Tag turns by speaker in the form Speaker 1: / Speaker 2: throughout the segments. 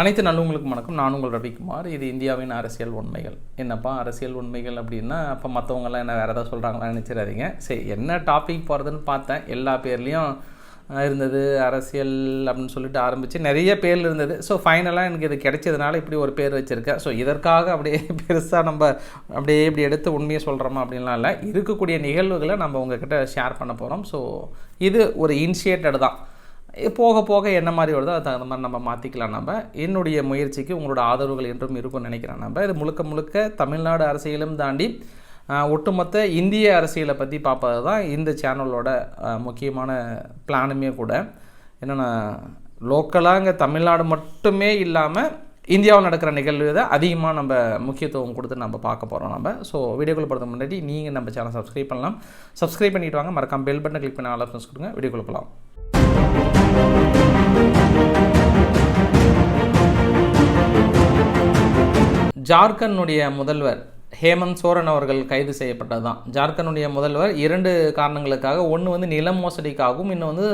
Speaker 1: அனைத்து நல்லவங்களுக்கும் வணக்கம். நான் உங்கள் ரவிக்குமார். இது இந்தியாவின் அரசியல் உண்மைகள். என்னப்பா அரசியல் உண்மைகள் அப்படின்னா அப்போ மற்றவங்களாம் என்ன வேறு ஏதாவது சொல்கிறாங்களா நினச்சிடாதீங்க. சரி என்ன டாபிக் போகிறதுன்னு பார்த்தேன். எல்லா பேர்லேயும் இருந்தது. அரசியல் அப்படின்னு சொல்லிட்டு ஆரம்பித்து நிறைய பேர் இருந்தது. ஸோ ஃபைனலாக எனக்கு இது கிடைச்சதுனால இப்படி ஒரு பேர் வச்சுருக்கேன் ஸோ இதற்காக அப்படியே பெருசாக நம்ம அப்படியே இப்படி எடுத்து உண்மையை சொல்கிறோமா அப்படின்லாம் இல்லை. இருக்கக்கூடிய நிகழ்வுகளை நம்ம உங்ககிட்ட ஷேர் பண்ண போகிறோம் ஸோ இது ஒரு இனிஷியேட்டட் தான். போக போக என்ன மாதிரி வருதோ அது தகுந்த மாதிரி நம்ம மாற்றிக்கலாம் நம்ம. என்னுடைய முயற்சிக்கு உங்களோட ஆதரவுகள் என்றும் இருக்கும்னு நினைக்கிறேன் நம்ம. இது முழுக்க முழுக்க தமிழ்நாடு அரசியலும் தாண்டி ஒட்டுமொத்த இந்திய அரசியலை பற்றி பார்ப்பது தான் இந்த சேனலோட முக்கியமான பிளானுமே கூட. என்னென்னா லோக்கலாக இங்கே தமிழ்நாடு மட்டுமே இல்லாமல் இந்தியாவில் நடக்கிற நிகழ்வு தான் அதிகமாக நம்ம முக்கியத்துவம் கொடுத்து நம்ம பார்க்க போகிறோம் நம்ம. ஸோ வீடியோக்குள்ள போகிறதுக்கு முன்னாடி நீங்கள் நம்ம சேனல் சப்ஸ்கிரைப் பண்ணலாம். சப்ஸ்கிரைப் பண்ணிவிட்டு வாங்க. மறக்காம பெல் பட்டனை கிளிக் பண்ண ஆல் ஆப்ஷன்ஸ் கொடுங்க. வீடியோக்குள்ள போகலாம் ஜார்க்கண்டுடைய முதல்வர் ஹேமந்த் சோரன் அவர்கள் கைது செய்யப்பட்டது தான் ஜார்க்கண்டுடைய முதல்வர் இரண்டு காரணங்களுக்காக ஒன்று வந்து நில மோசடிக்காகவும் இன்னும் வந்து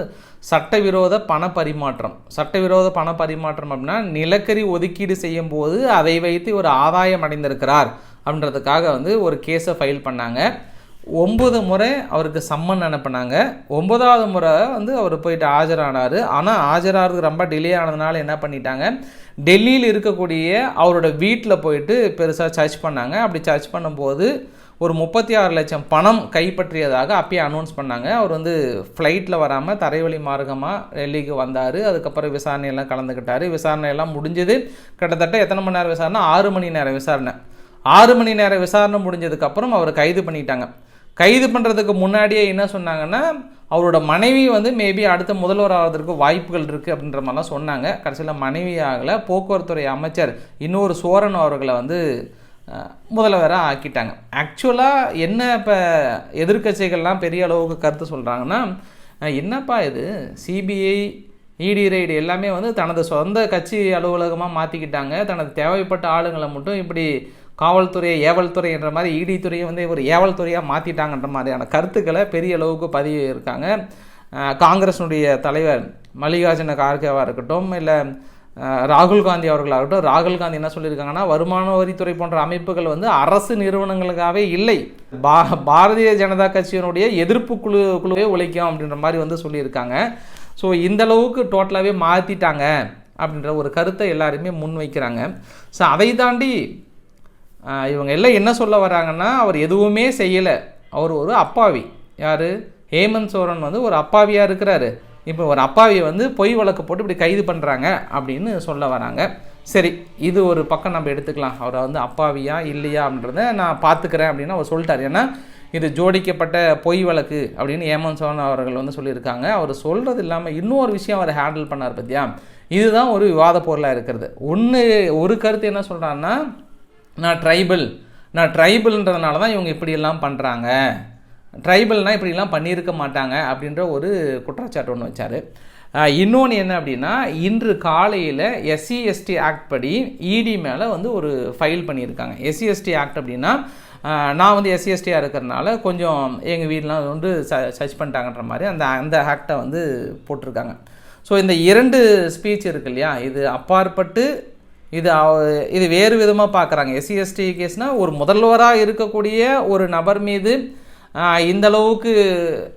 Speaker 1: சட்டவிரோத பண பரிமாற்றம் சட்டவிரோத பண பரிமாற்றம் அப்படின்னா நிலக்கரி ஒதுக்கீடு செய்யும் போது அதை வைத்து ஒரு ஆதாயம் அடைந்திருக்கிறார் அப்படின்றதுக்காக வந்து ஒரு கேஸை ஃபைல் பண்ணாங்க. ஒம்பது முறை அவருக்கு சம்மன் அனுப்புனாங்க. ஒன்பதாவது முறை வந்து அவர் போயிட்டு ஆஜரானார். ஆனால் ஆஜராகிறதுக்கு ரொம்ப டிலே ஆனதுனால என்ன பண்ணிட்டாங்க? டெல்லியில் இருக்கக்கூடிய அவரோட வீட்டில் போயிட்டு பெருசாக சர்ச் பண்ணாங்க. அப்படி சர்ச் பண்ணும்போது ஒரு முப்பத்தி ஆறு லட்சம் பணம் கைப்பற்றியதாக அப்பயே அனௌன்ஸ் பண்ணாங்க. அவர் வந்து ஃப்ளைட்டில் வராமல் தரைவழி மார்க்கமாக டெல்லிக்கு வந்தார். அதுக்கப்புறம் விசாரணையெல்லாம் கலந்துக்கிட்டார். விசாரணை எல்லாம் முடிஞ்சது. கிட்டத்தட்ட எத்தனை மணி நேரம் விசாரணை? ஆறு மணி நேரம் விசாரணை. ஆறு மணி நேரம் விசாரணை முடிஞ்சதுக்கப்புறம் அவர் கைது பண்ணிட்டாங்க. கைது பண்ணுறதுக்கு முன்னாடியே என்ன சொன்னாங்கன்னா அவரோட மனைவி வந்து மேபி அடுத்த முதல்வர் ஆகிறதுக்கு வாய்ப்புகள் இருக்குது அப்படின்ற மாதிரிலாம் சொன்னாங்க. கடைசியில் மனைவி ஆகலை போக்குவரத்துறை அமைச்சர் இன்னொரு சோரன் அவர்களை வந்து முதல்வராக ஆக்கிட்டாங்க. ஆக்சுவலாக என்ன இப்போ எதிர்க்கட்சிகள்லாம் பெரிய அளவுக்கு கருத்து சொல்கிறாங்கன்னா என்னப்பா இது? சிபிஐ இடி ரைடு எல்லாமே வந்து தனது சொந்த கட்சி அலுவலகமாக மாற்றிக்கிட்டாங்க தனது தேவைப்பட்ட ஆளுங்களை மட்டும் இப்படி காவல்துறையை ஏவல்துறை என்ற மாதிரி இடி துறையை வந்து ஒரு ஏவல் துறையாக மாற்றிட்டாங்கன்ற மாதிரியான கருத்துக்களை பெரிய அளவுக்கு பதிவு இருக்காங்க காங்கிரஸினுடைய தலைவர் மல்லிகார்ஜுன கார்கேவாக இருக்கட்டும் இல்லை ராகுல் காந்தி அவர்களாகட்டும் ராகுல் காந்தி என்ன சொல்லியிருக்காங்கன்னா வருமான வரித்துறை போன்ற அமைப்புகள் வந்து அரசு நிறுவனங்களுக்காகவே இல்லை. பா பாரதிய ஜனதா கட்சியினுடைய எதிர்ப்பு குழு குழுவே உழைக்கும் அப்படின்ற மாதிரி வந்து சொல்லியிருக்காங்க. ஸோ இந்தளவுக்கு டோட்டலாகவே மாற்றிட்டாங்க அப்படின்ற ஒரு கருத்தை எல்லாருமே முன்வைக்கிறாங்க. ஸோ அதை தாண்டி இவங்க எல்லாம் என்ன சொல்ல வராங்கன்னா அவர் எதுவுமே செய்யலை. அவர் ஒரு அப்பாவி. யார்? ஹேமந்த் சோரன் வந்து ஒரு அப்பாவியாக இருக்கிறாரு. இப்போ ஒரு அப்பாவியை வந்து பொய் வழக்கு போட்டு இப்படி கைது பண்ணுறாங்க அப்படின்னு சொல்ல வராங்க. சரி இது ஒரு பக்கம் நம்ம எடுத்துக்கலாம். அவரை வந்து அப்பாவியா இல்லையா அப்படின்றத நான் பார்த்துக்கிறேன் அப்படின்னு அவர் சொல்லிட்டார். ஏன்னா இது ஜோடிக்கப்பட்ட பொய் வழக்கு அப்படின்னு ஹேமந்த் சோரன் அவர்கள் வந்து சொல்லியிருக்காங்க. அவர் சொல்கிறது இல்லாமல் இன்னொரு விஷயம் அவர் ஹேண்டில் பண்ணார் பத்தியா? இதுதான் ஒரு விவாத பொருளாக இருக்கிறது. ஒன்று ஒரு கருத்து என்ன சொல்கிறான்னா நான் ட்ரைபல் நான் ட்ரைபிள்ன்றதுனால தான் இவங்க இப்படியெல்லாம் பண்ணுறாங்க ட்ரைபல்னால் இப்படிலாம் பண்ணியிருக்க மாட்டாங்க அப்படின்ற ஒரு குற்றச்சாட்டு ஒன்று வச்சார். இன்னொன்று என்ன அப்படின்னா இன்று காலையில் எஸ்சி எஸ்டி ஆக்ட் படி இடி மேலே வந்து ஒரு ஃபைல் பண்ணியிருக்காங்க. எஸ்சி எஸ்டி ஆக்ட் அப்படின்னா நான் வந்து எஸ்சிஎஸ்டியாக இருக்கிறனால கொஞ்சம் எங்கள் வீடெலாம் வந்து ச சர்ச் பண்ணிட்டாங்கன்ற மாதிரி அந்த அந்த ஆக்டை வந்து போட்டிருக்காங்க. ஸோ இந்த இரண்டு ஸ்பீச் இருக்கு இல்லையா இது அப்பாற்பட்டு இது அவ- இது வேறு விதமாக பார்க்குறாங்க. எஸ்சி எஸ்டி கேஸ்னால் ஒரு முதல்வராக இருக்கக்கூடிய ஒரு நபர் மீது இந்த அளவுக்கு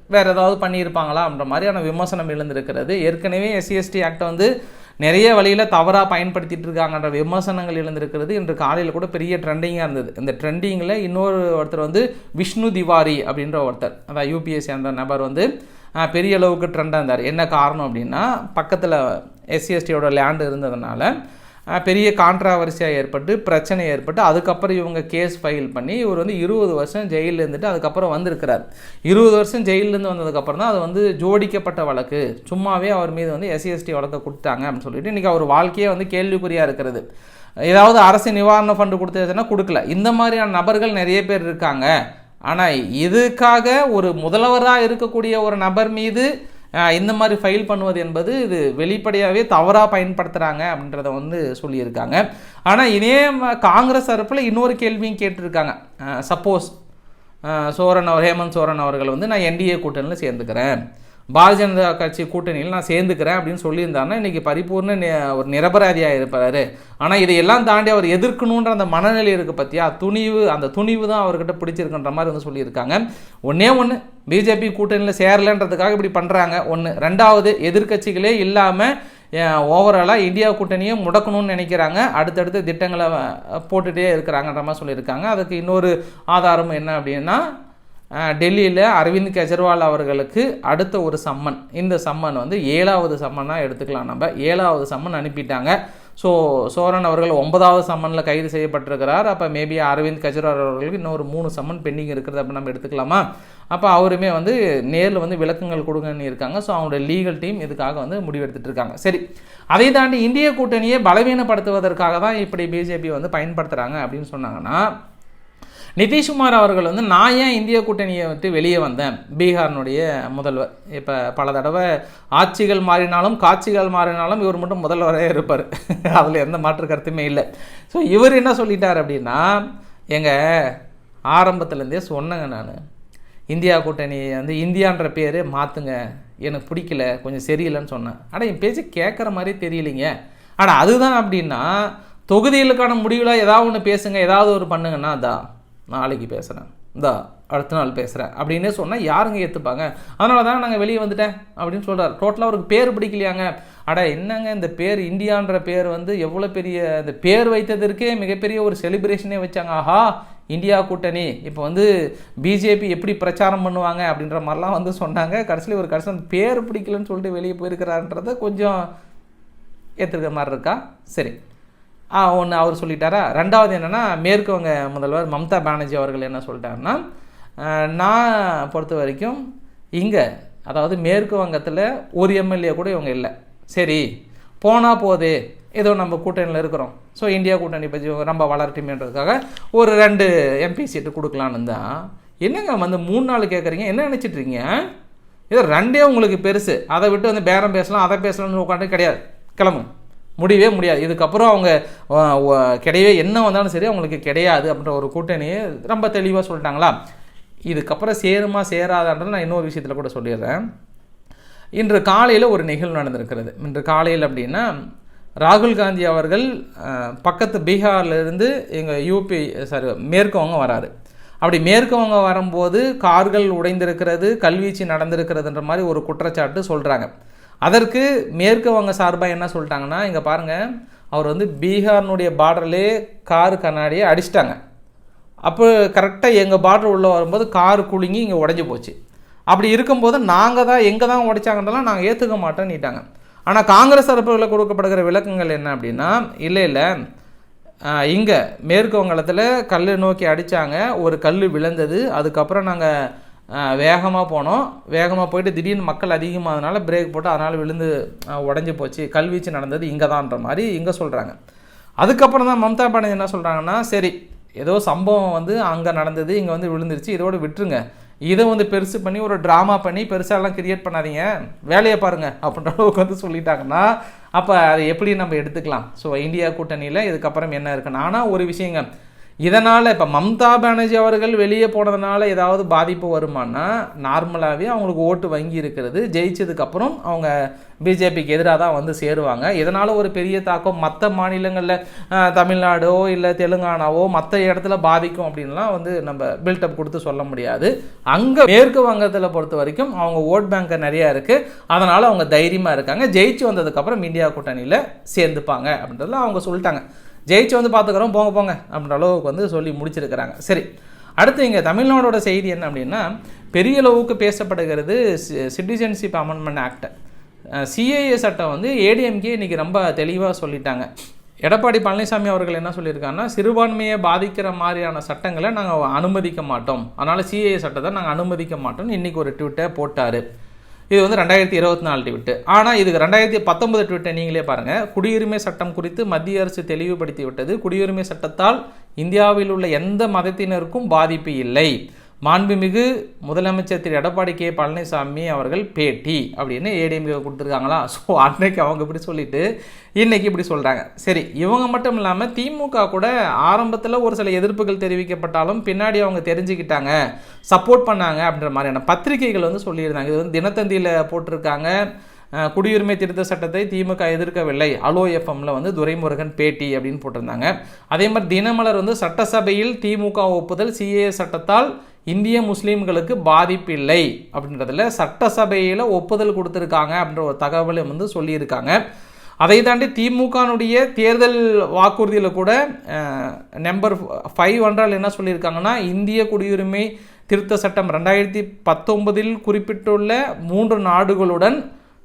Speaker 1: வேறு ஏதாவது பண்ணியிருப்பாங்களா அப்படின்ற மாதிரியான விமர்சனம் எழுந்திருக்கிறது. ஏற்கனவே எஸ்சிஎஸ்டி ஆக்டை வந்து நிறைய வழியில் தவறாக பயன்படுத்திகிட்டு இருக்காங்கன்ற விமர்சனங்கள் எழுந்திருக்கிறது. இன்று காலையில் கூட பெரிய ட்ரெண்டிங்காக இருந்தது. இந்த ட்ரெண்டிங்கில் இன்னொரு ஒருத்தர் வந்து விஷ்ணு திவாரி அப்படின்ற ஒருத்தர் அதான் யூபிஎஸ்சி அந்த நபர் வந்து பெரிய அளவுக்கு ட்ரெண்டாக இருந்தார். என்ன காரணம் அப்படின்னா பக்கத்தில் எஸ்சிஎஸ்டியோட லேண்டு இருந்ததுனால பெரிய கான்ட்ராவர்சியாக ஏற்பட்டு பிரச்சனை ஏற்பட்டு அதுக்கப்புறம் இவங்க கேஸ் ஃபைல் பண்ணி இவர் வந்து இருபது வருஷம் ஜெயிலில் இருந்துட்டு அதுக்கப்புறம் வந்திருக்கிறார். இருபது வருஷம் ஜெயிலேருந்து வந்ததுக்கப்புறம் தான் அது வந்து ஜோடிக்கப்பட்ட வழக்கு. சும்மாவே அவர் மீது வந்து எஸ்சிஎஸ்டி வழக்கை கொடுத்தாங்க அப்படின்னு சொல்லிட்டு இன்றைக்கி அவர் வாழ்க்கையே வந்து கேள்விக்குறியாக இருக்கிறது. ஏதாவது அரசு நிவாரண ஃபண்டு கொடுத்ததுன்னா கொடுக்கல. இந்த மாதிரியான நபர்கள் நிறைய பேர் இருக்காங்க. ஆனால் இதுக்காக ஒரு முதல்வராக இருக்கக்கூடிய ஒரு நபர் மீது இந்த மாதிரி ஃபைல் பண்ணுவது என்பது இது வெளிப்படையாகவே தவறாக பயன்படுத்துகிறாங்க அப்படின்றத வந்து சொல்லியிருக்காங்க. ஆனால் இதே காங்கிரஸ் தரப்பில் இன்னொரு கேள்வியும் கேட்டிருக்காங்க. சப்போஸ் சோரன் அவர் ஹேமந்த் சோரன் அவர்கள் வந்து நான் என்டிஏ கூட்டணியில் சேர்ந்துக்கிறேன். பாரதிய ஜனதா கட்சி கூட்டணியில் நான் சேர்ந்துக்கிறேன் அப்படின்னு சொல்லியிருந்தாருன்னா இன்றைக்கி பரிபூர்ண ஒரு நிரபராதியாக இருப்பார். ஆனால் இதையெல்லாம் தாண்டி அவர் எதிர்க்கணுன்ற அந்த மனநிலை இருக்குது பார்த்தியா துணிவு அந்த துணிவு தான் அவர்கிட்ட பிடிச்சிருக்குன்ற மாதிரி வந்து சொல்லியிருக்காங்க. ஒன்றே ஒன்று பிஜேபி கூட்டணியில் சேரலன்றதுக்காக இப்படி பண்ணுறாங்க ஒன்று ரெண்டாவது எதிர்க்கட்சிகளே இல்லாமல் ஓவராலாக இந்தியா கூட்டணியை முடக்கணும்னு நினைக்கிறாங்க. அடுத்தடுத்த திட்டங்களை போட்டுகிட்டே இருக்கிறாங்கன்ற மாதிரி சொல்லியிருக்காங்க. அதுக்கு இன்னொரு ஆதாரம் என்ன அப்படின்னா டெல்லியில் அரவிந்த் கெஜ்ரிவால் அவர்களுக்கு அடுத்த ஒரு சம்மன். இந்த சம்மன் வந்து ஏழாவது சம்மனாக எடுத்துக்கலாம் நம்ம. ஏழாவது சம்மன் அனுப்பிட்டாங்க. ஸோ சோரன் அவர்கள் ஒன்பதாவது சம்மனில் கைது செய்யப்பட்டிருக்கிறார். அப்போ மேபி அரவிந்த் கெஜ்ரிவால் அவர்களுக்கு இன்னொரு மூணு சம்மன் பெண்டிங் இருக்கிறது அப்போ நம்ம எடுத்துக்கலாமா? அப்போ அவருமே வந்து நேரில் வந்து விளக்கங்கள் கொடுங்கன்னு இருக்காங்க. ஸோ அவங்களுடைய லீகல் டீம் இதுக்காக வந்து முடிவெடுத்துட்டு இருக்காங்க. சரி. அதை தாண்டி இந்திய கூட்டணியை பலவீனப்படுத்துவதற்காக தான் இப்படி பிஜேபி வந்து பயன்படுத்துகிறாங்க அப்படின்னு சொன்னாங்கன்னா நிதிஷ்குமார் அவர்கள் வந்து நான் ஏன் இந்திய கூட்டணியை விட்டு வெளியே வந்தேன்? பீகாரினுடைய முதல்வர். இப்போ பல தடவை ஆட்சிகள் மாறினாலும் காட்சிகள் மாறினாலும் இவர் மட்டும் முதல்வரே இருப்பார். அதில் எந்த மாற்று கருத்துமே இல்லை. ஸோ இவர் என்ன சொல்லிட்டார் அப்படின்னா எங்கள் ஆரம்பத்துலேருந்தே சொன்னேங்க நான். இந்தியா கூட்டணி வந்து இந்தியான்ற பேர் மாற்றுங்க எனக்கு பிடிக்கல கொஞ்சம் சரியில்லைன்னு சொன்னேன். ஆனால் என் பேச்சு கேட்குற மாதிரி தெரியலைங்க. ஆனால் அதுதான் அப்படின்னா தொகுதிகளுக்கான முடிவில் ஏதாவது ஒன்று பேசுங்க ஏதாவது ஒரு பண்ணுங்கன்னா அதான் நாளைக்கு பேசுகிறேன் இந்தா அடுத்த நாள் பேசுகிறேன் அப்படின்னே சொன்னால் யாருங்க ஏற்றுப்பாங்க அதனால தான் நாங்கள் வெளியே வந்துட்டேன் அப்படின்னு சொல்கிறார் டோட்டலாக அவருக்கு பேர் பிடிக்கலையாங்க. அட என்னங்க இந்த பேர் இந்தியான்ற பேர் வந்து எவ்வளோ பெரிய இந்த பேர் வைத்ததற்கே மிகப்பெரிய ஒரு செலிப்ரேஷனே வச்சாங்க. ஆஹா இந்தியா கூட்டணி. இப்போ வந்து பிஜேபி எப்படி பிரச்சாரம் பண்ணுவாங்க அப்படின்ற மாதிரிலாம் வந்து சொன்னாங்க. கடைசியில் ஒரு கடைசி பேர் பிடிக்கலன்னு சொல்லிட்டு வெளியே போயிருக்கிறான்றத கொஞ்சம் ஏற்றுக்கிற மாதிரி இருக்கா? சரி. ஒன்று அவர் சொல்லிட்டாரா? ரெண்டாவது என்னென்னா மேற்கு வங்க முதல்வர் மம்தா பானர்ஜி அவர்கள் என்ன சொல்லிட்டாருன்னா நான் பொறுத்த வரைக்கும் இங்கே அதாவது மேற்கு வங்கத்தில் ஒரு எம்எல்ஏ கூட இவங்க இல்லை. சரி போனால் போதே ஏதோ நம்ம கூட்டணியில் இருக்கிறோம். ஸோ இந்தியா கூட்டணி பற்றி ரொம்ப வளரட்டுமேன்றதுக்காக ஒரு ரெண்டு எம்பி சீட்டு கொடுக்கலான்னு தான் என்னங்க வந்து மூணு நாள் கேட்குறீங்க என்ன நினைச்சிட்டு இருக்கீங்க? இது ரெண்டே உங்களுக்கு பெருசு. அதை விட்டு வந்து பேரம் பேசலாம் அதை பேசலாம்னு உட்காந்து கிடையாது. கிளம்புங்க. முடியவே முடியாது. இதுக்கப்புறம் அவங்க கிடையவே என்ன வந்தாலும் சரி அவங்களுக்கு கிடையாது அப்படின்ற ஒரு கூட்டணியை ரொம்ப தெளிவாக சொல்லிட்டாங்களா? இதுக்கப்புறம் சேருமா சேராதான்றது நான் இன்னொரு விஷயத்தில் கூட சொல்லிடுறேன். இன்று காலையில் ஒரு நிகழ்வு நடந்திருக்கிறது. இன்று காலையில் அப்படின்னா ராகுல் காந்தி அவர்கள் பக்கத்து பீகார்லேருந்து எங்கள் யூபி சாரி மேற்கு வங்கம் வராரு. அப்படி மேற்கு வரும்போது கார்கள் உடைந்திருக்கிறது கல்வீச்சு நடந்திருக்கிறதுன்ற மாதிரி ஒரு குற்றச்சாட்டு சொல்கிறாங்க அதற்கு மேற்கு வங்க சார்பாக என்ன சொல்லிட்டாங்கன்னா இங்கே பாருங்கள் அவர் வந்து பீகார்னுடைய பார்டர்லே கார் கண்ணாடியை அடிச்சிட்டாங்க. அப்போ கரெக்டாக எங்கள் பார்டர் உள்ளே வரும்போது கார் குலுங்கி இங்கே உடஞ்சி போச்சு. அப்படி இருக்கும்போது நாங்கள் தான் எங்கே தான் உடைச்சாங்கன்றலாம் நாங்கள் ஏற்றுக்க மாட்டோம்னுட்டாங்க ஆனால் காங்கிரஸ் தரப்புகளில் கொடுக்கப்படுகிற விளக்கங்கள் என்ன அப்படின்னா இல்லை இல்லை இங்கே மேற்கு வங்கலத்தில் கல் நோக்கி அடித்தாங்க ஒரு கல் விழுந்தது அதுக்கப்புறம் நாங்கள் வேகமாக போனோம். வேகமாக போயிட்டு திடீர்னு மக்கள் அதிகமானதுனால பிரேக் போட்டு அதனால் விழுந்து உடஞ்சி போச்சு. கல்வீச்சு நடந்தது இங்கே தான்ற மாதிரி இங்கே சொல்கிறாங்க அதுக்கப்புறம் தான் மம்தா பானர்ஜி என்ன சொல்கிறாங்கன்னா சரி ஏதோ சம்பவம் வந்து அங்கே நடந்தது இங்கே வந்து விழுந்துருச்சு இதோடு விட்டுருங்க. இதை வந்து பெருசு பண்ணி ஒரு ட்ராமா பண்ணி பெருசாலாம் கிரியேட் பண்ணாதீங்க. வேலையை பாருங்க அப்படின்ற அளவுக்கு வந்து சொல்லிட்டாங்கன்னா அப்போ அதை எப்படி நம்ம எடுத்துக்கலாம். ஸோ இந்தியா கூட்டணியில் இதுக்கப்புறம் என்ன இருக்குன்னு ஆனால் ஒரு விஷயங்க. இதனால் இப்போ மம்தா பானர்ஜி அவர்கள் வெளியே போனதுனால ஏதாவது பாதிப்பு வருமானா நார்மலாகவே அவங்களுக்கு ஓட்டு வங்கி இருக்கிறது. ஜெயிச்சதுக்கப்புறம் அவங்க பிஜேபிக்கு எதிராக தான் வந்து சேருவாங்க. இதனால் ஒரு பெரிய தாக்கம் மற்ற மாநிலங்களில் தமிழ்நாடோ இல்லை தெலுங்கானாவோ மற்ற இடத்துல பாதிக்கும் அப்படின்லாம் வந்து நம்ம பில்டப் கொடுத்து சொல்ல முடியாது. அங்கே மேற்கு வங்கத்தில் பொறுத்த வரைக்கும் அவங்க ஓட் பேங்க் நிறையா இருக்குது அதனால் அவங்க தைரியமாக இருக்காங்க. ஜெயிச்சு வந்ததுக்கப்புறம் இந்தியா கூட்டணியில் சேர்ந்துப்பாங்க அப்படின்றதுல அவங்க சொல்லிட்டாங்க. ஜெயிச்சு வந்து பார்த்துக்குறோம் போங்க போங்க அப்படின்ற அளவுக்கு வந்து சொல்லி முடிச்சிருக்கிறாங்க. சரி அடுத்து இங்கே தமிழ்நாடோட செய்தி என்ன அப்படின்னா பெரிய அளவுக்கு பேசப்படுகிறது சிட்டிசன்ஷிப் அமெண்ட்மெண்ட் ஆக்ட் சிஏஏ சட்டம் வந்து ஏடிஎம்கே இன்றைக்கி ரொம்ப தெளிவாக சொல்லிட்டாங்க. எடப்பாடி பழனிசாமி அவர்கள் என்ன சொல்லியிருக்காங்கன்னா சிறுபான்மையை பாதிக்கிற மாதிரியான சட்டங்களை நாங்கள் அனுமதிக்க மாட்டோம். அதனால் சிஏஏ சட்டத்தை நாங்கள் அனுமதிக்க மாட்டோம்னு இன்றைக்கி ஒரு ட்விட்டை போட்டார். இது வந்து ரெண்டாயிரத்தி இருபத்தி நாலு ட்விட்டு ஆனால் இதுக்கு ரெண்டாயிரத்தி பத்தொன்பது ட்விட்டை நீங்களே பாருங்கள் குடியுரிமை சட்டம் குறித்து மத்திய அரசு தெளிவுபடுத்தி விட்டது. குடியுரிமை சட்டத்தால் இந்தியாவில் உள்ள எந்த மதத்தினருக்கும் பாதிப்பு இல்லை. மாண்புமிகு முதலமைச்சர் திரு எடப்பாடி கே பழனிசாமி அவர்கள் பேட்டி அப்படின்னு ஏடிஎம்கே கொடுத்துருக்காங்களா? ஸோ அன்னைக்கு அவங்க இப்படி சொல்லிட்டு இன்னைக்கு இப்படி சொல்கிறாங்க சரி இவங்க மட்டும் இல்லாமல் திமுக கூட ஆரம்பத்தில் ஒரு சில எதிர்ப்புகள் தெரிவிக்கப்பட்டாலும் பின்னாடி அவங்க தெரிஞ்சுக்கிட்டாங்க சப்போர்ட் பண்ணாங்க அப்படின்ற மாதிரியான பத்திரிகைகள் வந்து சொல்லியிருந்தாங்க. இது வந்து தினத்தந்தியில் போட்டிருக்காங்க. குடியுரிமை திருத்த சட்டத்தை திமுக எதிர்க்கவில்லை. அலோ எஃப்எம்ல வந்து துரைமுருகன் பேட்டி அப்படின்னு போட்டிருந்தாங்க. அதே மாதிரி தினமலர் வந்து சட்டசபையில் திமுக ஒப்புதல் சிஏ சட்டத்தால் இந்திய முஸ்லீம்களுக்கு பாதிப்பில்லை அப்படின்றதில் சட்டசபையில் ஒப்புதல் கொடுத்துருக்காங்க அப்படின்ற ஒரு தகவலை வந்து சொல்லியிருக்காங்க. அதை தாண்டி திமுகனுடைய தேர்தல் வாக்குறுதியில் கூட நம்பர் ஃபைவ் என்றால் என்ன சொல்லியிருக்காங்கன்னா இந்திய குடியுரிமை திருத்த சட்டம் ரெண்டாயிரத்தி பத்தொன்பதில் குறிப்பிட்டுள்ள மூன்று நாடுகளுடன்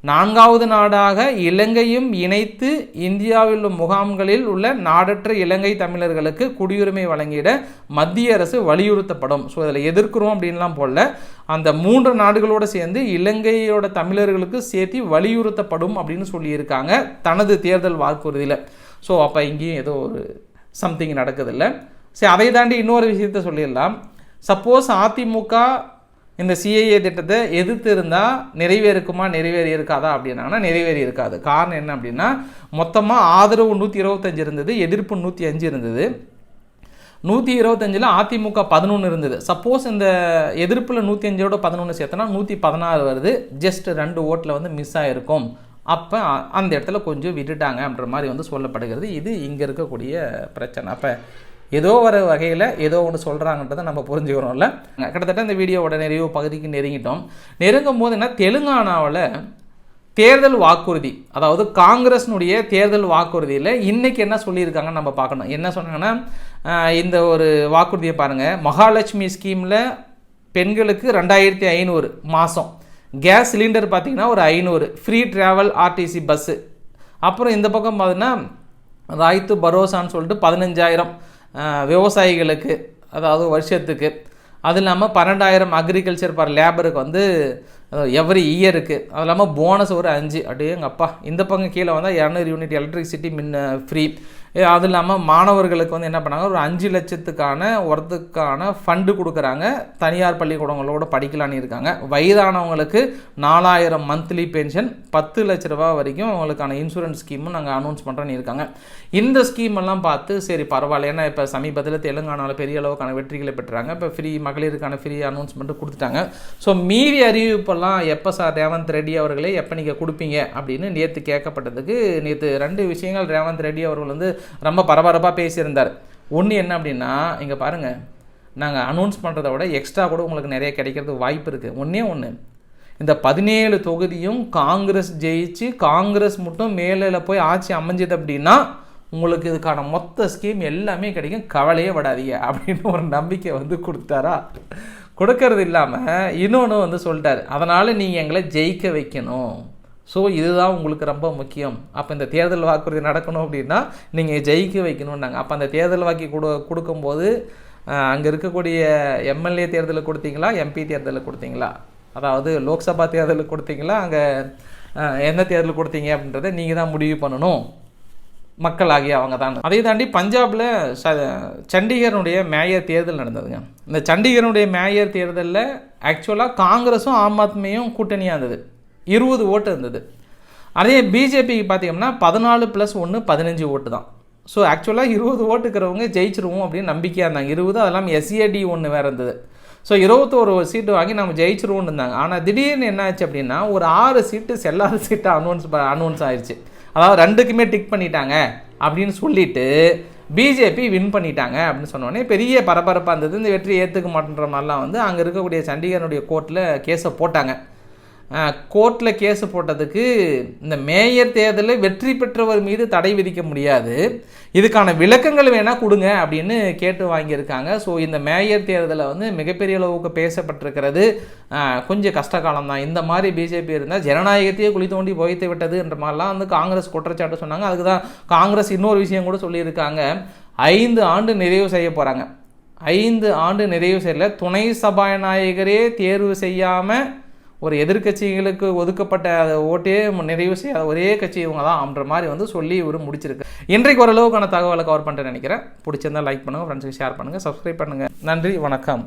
Speaker 1: நான்காவது நாடாக இலங்கையும் இணைத்து இந்தியாவில் உள்ள முகாம்களில் உள்ள நாடற்ற இலங்கை தமிழர்களுக்கு குடியுரிமை வழங்கிட மத்திய அரசு வலியுறுத்தப்படும். ஸோ இதில் எதிர்க்கிறோம் அப்படின்லாம் போடல. அந்த மூன்று நாடுகளோடு சேர்ந்து இலங்கையோட தமிழர்களுக்கு சேர்த்து வலியுறுத்தப்படும் அப்படின்னு சொல்லியிருக்காங்க தனது தேர்தல் வாக்குறுதியில். ஸோ அப்போ இங்கேயும் ஏதோ ஒரு சம்திங் நடக்குதில்ல சரி அதை தாண்டி இன்னொரு விஷயத்த சொல்லிடலாம். சப்போஸ் அதிமுக இந்த சிஐஏ திட்டத்தை எதிர்த்து இருந்தால் நிறைவேறுக்குமா நிறைவேறி இருக்காதா அப்படின்னாங்கன்னா நிறைவேறி இருக்காது காரணம் என்ன அப்படின்னா மொத்தமாக ஆதரவு நூற்றி இருபத்தஞ்சு இருந்தது எதிர்ப்பு நூற்றி அஞ்சு இருந்தது. நூற்றி இருபத்தஞ்சில் அதிமுக பதினொன்று இருந்தது. சப்போஸ் இந்த எதிர்ப்பில் நூற்றி அஞ்சோட பதினொன்று சேர்த்தனா நூற்றி பதினாறு வருது. ஜஸ்ட் ரெண்டு ஓட்டில் வந்து மிஸ் ஆகிருக்கும் அப்போ அந்த இடத்துல கொஞ்சம் விட்டுட்டாங்க அப்படின்ற மாதிரி வந்து சொல்லப்படுகிறது. இது இங்கே இருக்கக்கூடிய பிரச்சனை. அப்போ ஏதோ ஒரு வகையில் ஏதோ ஒன்று சொல்கிறாங்கன்றதை நம்ம புரிஞ்சுக்கிறோம்ல. கிட்டத்தட்ட இந்த வீடியோவோட நிறைவு பகுதிக்கு நெருங்கிட்டோம். நெருங்கும் போது என்ன தெலுங்கானாவில் தேர்தல் வாக்குறுதி அதாவது காங்கிரஸ்னுடைய தேர்தல் வாக்குறுதியில் இன்றைக்கி என்ன சொல்லியிருக்காங்கன்னு நம்ம பார்க்கணும். என்ன சொன்னாங்கன்னா இந்த ஒரு வாக்குறுதியை பாருங்கள் மகாலட்சுமி ஸ்கீமில் பெண்களுக்கு ரெண்டாயிரத்தி ஐநூறு மாதம் கேஸ் சிலிண்டர் பார்த்தீங்கன்னா ஒரு ஐநூறு. ஃப்ரீ ட்ராவல் ஆர்டிசி பஸ்ஸு அப்புறம் இந்த பக்கம் பார்த்தீங்கன்னா ராய்த்து பரோசான்னு சொல்லிட்டு பதினஞ்சாயிரம். விவசாயிகளுக்கு அதாவது வருஷத்துக்கு. அது இல்லாமல் பன்னெண்டாயிரம் அக்ரிகல்ச்சர் பர் லேபருக்கு வந்து எவ்ரி இயருக்கு அது இல்லாமல் போனஸ் ஒரு அஞ்சு. அப்படியே எங்கள் அப்பா இந்த பக்கம் கீழே வந்தால் இரநூறு யூனிட் எலக்ட்ரிசிட்டி மின் ஃப்ரீ அது இல்லாமல் மாணவர்களுக்கு வந்து என்ன பண்ணாங்க ஒரு அஞ்சு லட்சத்துக்கான ஒருத்துக்கான ஃபண்டு கொடுக்குறாங்க. தனியார் பள்ளிக்கூடங்களோட படிக்கலான்னு இருக்காங்க. வயதானவங்களுக்கு நாலாயிரம் மந்த்லி பென்ஷன் பத்து லட்ச ரூபா வரைக்கும் அவங்களுக்கான இன்சூரன்ஸ் ஸ்கீமும் நாங்கள் அனௌன்ஸ் பண்ணுறோன்னு இருக்காங்க. இந்த ஸ்கீம் எல்லாம் பார்த்து சரி பரவாயில்ல. ஏன்னா இப்போ சமீபத்தில் தெலுங்கானாவில் பெரிய அளவுக்கான வெற்றிகளை பெற்றாங்க. இப்போ ஃப்ரீ மகளிருக்கான ஃப்ரீ அனௌன்ஸ்மெண்ட் கொடுத்துட்டாங்க. ஸோ மீதி அறிவிப்பெல்லாம் எப்போ சார் ரேவந்த் ரெட்டி அவர்களே எப்போ நீங்கள் கொடுப்பீங்க அப்படின்னு நேற்று கேட்கப்பட்டதுக்கு நேற்று ரெண்டு விஷயங்கள் ரேவந்த் ரெட்டி அவர்கள் வந்து ரொம்ப பரபரப்பாக பேசியிருந்தார். ஒன்று என்ன அப்படின்னா இங்கே பாருங்கள் நாங்கள் அனௌன்ஸ் பண்ணுறத விட எக்ஸ்ட்ரா கூட உங்களுக்கு நிறைய கிடைக்கிறதுக்கு வாய்ப்பு இருக்குது ஒன்றே ஒன்று இந்த பதினேழு தொகுதியும் காங்கிரஸ் ஜெயிச்சு காங்கிரஸ் மட்டும் மேலே போய் ஆட்சி அமைஞ்சது அப்படின்னா உங்களுக்கு இதுக்கான மொத்த ஸ்கீம் எல்லாமே கிடைக்கும். கவலையே விடாதீங்க அப்படின்னு ஒரு நம்பிக்கை வந்து கொடுத்தாரா? கொடுக்கறது இல்லாமல் இன்னொன்று வந்து சொல்லிட்டார். அதனால் நீங்கள் எங்களை ஜெயிக்க வைக்கணும். ஸோ இதுதான் உங்களுக்கு ரொம்ப முக்கியம். அப்போ இந்த தேர்தல் வாக்குறுதி நடக்கணும் அப்படின்னா நீங்கள் ஜெயிக்க வைக்கணும்னாங்க. அப்போ அந்த தேர்தல் வாக்கி கொடு கொடுக்கும்போது அங்கே இருக்கக்கூடிய எம்எல்ஏ தேர்தலுக்கு கொடுத்தீங்களா? எம்பி தேர்தலுக்கு கொடுத்தீங்களா? அதாவது லோக்சபா தேர்தலுக்கு கொடுத்தீங்களா? அங்கே எந்த தேர்தல் கொடுத்தீங்க? அப்படின்றத நீங்கள் தான் முடிவு பண்ணணும். மக்கள் ஆகிய அவங்க தான் அதை தாண்டி பஞ்சாபில் ச சண்டிகருடைய மேயர் தேர்தல் நடந்ததுங்க. இந்த சண்டிகருடைய மேயர் தேர்தலில் ஆக்சுவலாக காங்கிரஸும் ஆம் ஆத்மியும் கூட்டணியாக இருந்தது. இருபது ஓட்டு இருந்தது. அதே பிஜேபிக்கு பார்த்தீங்கன்னா பதினாலு ப்ளஸ் ஒன்று பதினஞ்சு ஓட்டு தான். ஸோ ஆக்சுவலாக இருபது ஓட்டுக்கிறவங்க ஜெயிச்சிருவோம் அப்படின்னு நம்பிக்கையாக இருந்தாங்க. இருபது அதெல்லாம் எஸ்ஏடி ஒன்று வேறு இருந்தது. ஸோ இருபத்தோரு சீட்டு வாங்கி நம்ம ஜெயிச்சிருவோம்னு இருந்தாங்க. ஆனால் திடீர்னு என்ன ஆச்சு அப்படின்னா ஒரு ஆறு சீட்டு செல்லாத சீட்டு அனௌன்ஸ் அனௌன்ஸ் ஆயிடுச்சு அதாவது ரெண்டுக்குமே டிக் பண்ணிட்டாங்க அப்படின்னு சொல்லிட்டு பிஜேபி வின் பண்ணிட்டாங்க அப்படின்னு சொன்னோடனே பெரிய பரபரப்பாக இருந்தது. இந்த வெற்றி ஏற்றுக்க மாட்டேன்ற மாதிரிலாம் வந்து அங்கே இருக்கக்கூடிய சண்டிகருடைய கோர்ட்டில் கேஸை போட்டாங்க. கோர்ட்டில் கேஸு போட்டதுக்கு இந்த மேயர் தேர்தலில் வெற்றி பெற்றவர் மீது தடை விதிக்க முடியாது. இதுக்கான விளக்கங்கள் வேணால் கொடுங்க அப்படின்னு கேட்டு வாங்கியிருக்காங்க. ஸோ இந்த மேயர் தேர்தலில் வந்து மிகப்பெரிய அளவுக்கு பேசப்பட்டிருக்கிறது. கொஞ்சம் கஷ்ட காலம் தான். இந்த மாதிரி பிஜேபி இருந்தால் ஜனநாயகத்தையே குழி தோண்டி புகைத்து விட்டதுன்ற மாதிரிலாம் வந்து காங்கிரஸ் குற்றச்சாட்டு சொன்னாங்க. அதுக்கு தான் காங்கிரஸ் இன்னொரு விஷயம் கூட சொல்லியிருக்காங்க. ஐந்து ஆண்டு நிறைவு செய்ய போகிறாங்க ஐந்து ஆண்டு நிறைவு செய்யல. துணை சபாநாயகரே தேர்வு செய்யாமல் ஒரு எதிர்கட்சிகளுக்கு ஒதுக்கப்பட்ட ஓட்டே நிறைவு செய்ய ஒரே கட்சி இவங்க தான் அப்படின்ற மாதிரி வந்து சொல்லி இவர் முடிச்சிருக்கு. இன்றைக்கு ஓரளவுக்கான தகவலை கவர் பண்ணுறேன் நினைக்கிறேன். பிடிச்சிருந்தா லைக் பண்ணுங்கள் ஃப்ரெண்ட்ஸுக்கு ஷேர் பண்ணுங்கள் சப்ஸ்கிரைப் பண்ணுங்கள் நன்றி வணக்கம்.